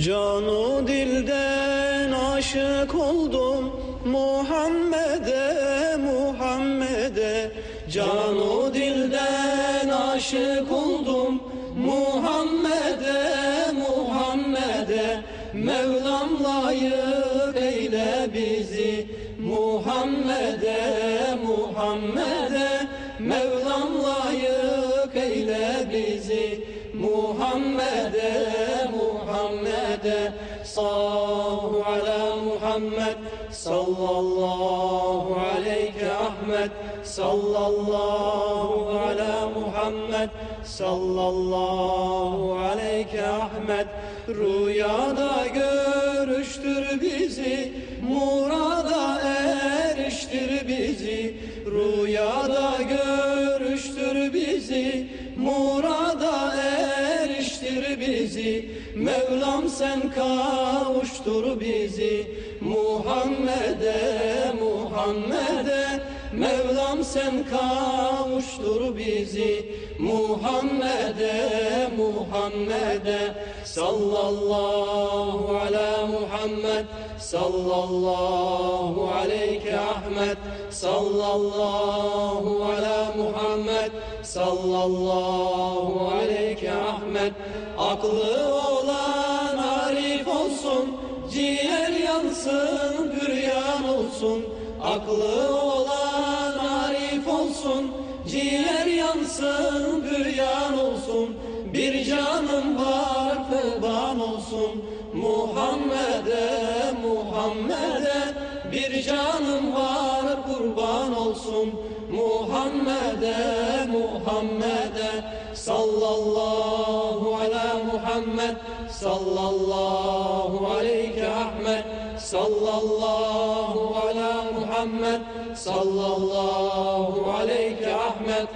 Canu dilden aşık oldum Muhammed'e Muhammed'e. Canu dilden aşık oldum Muhammed'e Muhammed'e. Mevlam layık eyle bizi Muhammed'e Muhammed'e. Mevlam layık eyle bizi Muhammed'e Muhammed'e Sallallahu ala Muhammed Sallallahu aleyke Ahmet Sallallahu ala Muhammed Sallallahu aleyke Ahmet Rüyada görüştür bizi Murada eriştir bizi. Rüyada görüştür bizi Murada bizi. Mevlam sen kavuştur bizi. Muhammed'e Muhammed'e. Mevlam sen kavuştur bizi. Muhammed'e Muhammed'e. Sallallahu ala Muhammed Sallallahu aleyke Ahmet. Sallallahu ala Muhammed. Sallallahu aleyke Ahmet. Aklı olan arif olsun Ciğer yansın büryan olsun. Aklı olan arif olsun Ciğer yansın büryan olsun. Bir canım Muhammed'e Muhammed'e Bir canım var kurban olsun. Muhammed'e Muhammed'e Sallallahu ala Muhammed Sallallahu aleyke Ahmet Sallallahu ala Muhammed Sallallahu aleyke Ahmet